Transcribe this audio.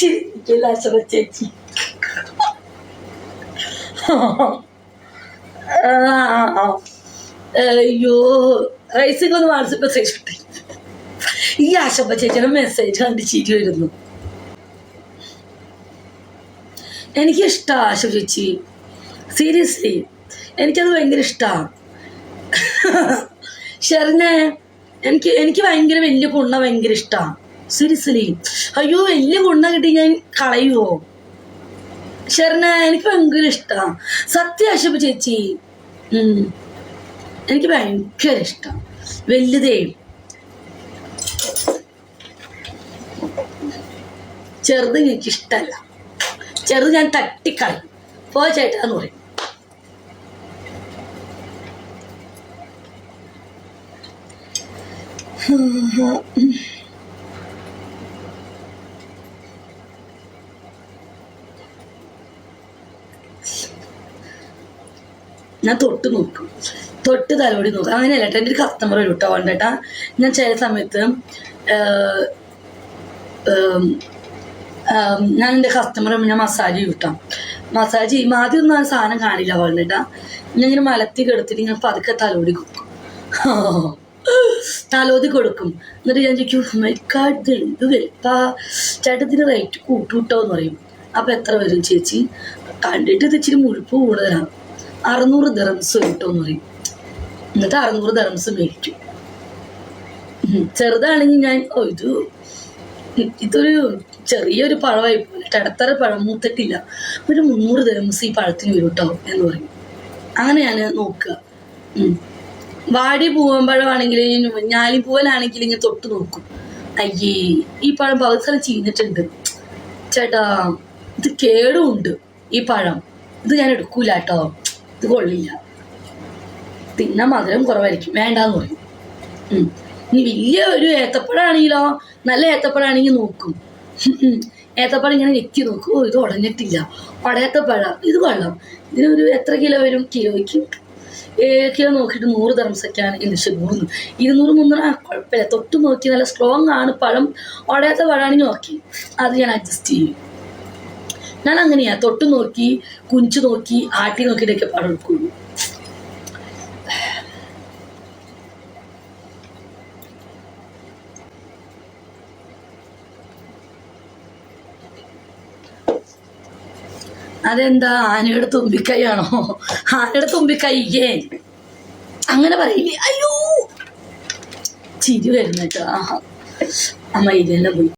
ചിരിക്കില്ല അശ്വ ചേച്ചി. അയ്യോ റൈസിംഗ് ഒന്ന് വാട്സപ്പ് ഇട്ടേ. ഈ ആശപ്പ ചേച്ചിയുടെ മെസ്സേജ് കണ്ട് ചിരി വരുന്നു. എനിക്ക് ഇഷ്ടമാണ് ആശ ചേച്ചി. സീരിയസ്ലി എനിക്കത് ഭയങ്കര ഇഷ്ടമാണ് ഷെറിനെ എനിക്ക് എനിക്ക് ഭയങ്കര വലിയ കുണ്ണ ഭയങ്കര ഇഷ്ടമാണ് സീരിയസ്ലി അയ്യോ വലിയ ഗുണ്ട കിട്ടി ഞാൻ കളയുവോ? ശരണ എനിക്ക് ഭയങ്കര ഇഷ്ടമാണ് സത്യ ആശപ്പ ചേച്ചി. എനിക്ക് ഭയങ്കര ഇഷ്ടം. വലുതേ. ചെറുത് എനിക്ക് ഇഷ്ടമല്ല ചെറുത് ഞാൻ തട്ടിക്കളയും. പോ ചേട്ടാന്ന് പറയും. ഞാൻ തൊട്ട് നോക്കും. തൊട്ട് തലോടി നോക്കും. അങ്ങനെയല്ല കേട്ടോ എന്റെ ഒരു കസ്റ്റമർ വരും കേട്ടോ വേണ്ടേട്ടാ ഞാൻ ചില സമയത്ത് ഞാൻ എന്റെ കസ്റ്റമർ ഞാൻ മസാജ് ചെയ്യും കേട്ടോ മസാജ് ചെയ്യുമ്പോൾ ആദ്യം ഒന്നും ആ സാധനം കാണില്ല വേണ്ടേട്ടാ ഞാൻ ഇങ്ങനെ മലത്തി കെടുത്തിട്ട് ഇങ്ങനെ പതുക്കെ തലോടി കൊടുക്കും. തലോതി കൊടുക്കും. എന്നിട്ട് ഞാൻ ചോദിക്കും മൈക്കാട് എന്ത് വലുപ്പാ ചേട്ടത്തിന് റേറ്റ് കൂട്ടുകൂട്ടോ എന്ന് പറയും. അപ്പം എത്ര വരും ചേച്ചി? കണ്ടിട്ട് ഇത് ഇച്ചിരി മുഴുപ്പ് കൂടുതലാണ്. അറുന്നൂറ് ദറംസ് കിട്ടുമെന്ന് പറയും. എന്നിട്ട് അറുന്നൂറ് ദറംസ് മേടിക്കും. ചെറുതാണെങ്കിൽ ഞാൻ ഓ ഇത് ഇതൊരു ചെറിയൊരു പഴമായി പോയിട്ട് ഇടത്തര പഴം മൂത്തിട്ടില്ല. ഒരു മുന്നൂറ് ദറംസ് ഈ പഴത്തിന് വരും എന്ന് പറയും. അങ്ങനെ ഞാൻ നോക്കുക. വാടി പൂവൻ പഴമാണെങ്കിൽ ഞാലി പൂവനാണെങ്കിൽ ഇങ്ങനെ തൊട്ട് നോക്കും. അയ്യേ ഈ പഴം പകുതി സ്ഥലം ചീഞ്ഞിട്ടുണ്ട്. ചേട്ടാ ഇത് കേടുമുണ്ട് ഈ പഴം. ഇത് ഞാൻ എടുക്കൂല കേട്ടോ ഇത് കൊള്ളില്ല തിന്ന മധുരം കുറവായിരിക്കും. വേണ്ടാന്ന് പറയും. ഇനി വലിയ ഒരു ഏത്തപ്പഴാണെങ്കിലോ നല്ല ഏത്തപ്പഴാണെങ്കിൽ നോക്കും. ഏത്തപ്പഴം ഇങ്ങനെ വെക്കി നോക്കും. ഇത് ഉടഞ്ഞിട്ടില്ല. ഉടയാത്ത ഇത് കൊള്ളാം. ഇതിനൊരു എത്ര കിലോ വരും? കിലോയ്ക്ക് കിലോ നോക്കിയിട്ട് നൂറ് തറംസൊക്കെയാണ് ഇംഗ്ലീഷ് നൂറ് ഇരുന്നൂറ് മുന്നൂറ് ആ കുഴപ്പമില്ല. തൊട്ട് നോക്കി നല്ല സ്ട്രോങ് ആണ് പഴം. ഉടയാത്ത പഴമാണെങ്കിൽ നോക്കി. അത് ഞാൻ അഡ്ജസ്റ്റ് ചെയ്യും. ഞാൻ അങ്ങനെയാ തൊട്ട് നോക്കി കുഞ്ചു നോക്കി ആട്ടി നോക്കിയിട്ടൊക്കെ പാടം എടുക്കുള്ളൂ അതെന്താ ആനയുടെ തുമ്പിക്കൈയാണോ? ആനയുടെ തുമ്പിക്കൈയേ അങ്ങനെ പറയില്ലേ? അയ്യോ. ചിരി വരുന്നേട്ടാ അമ്മ ഇതെല്ലാം പോയി.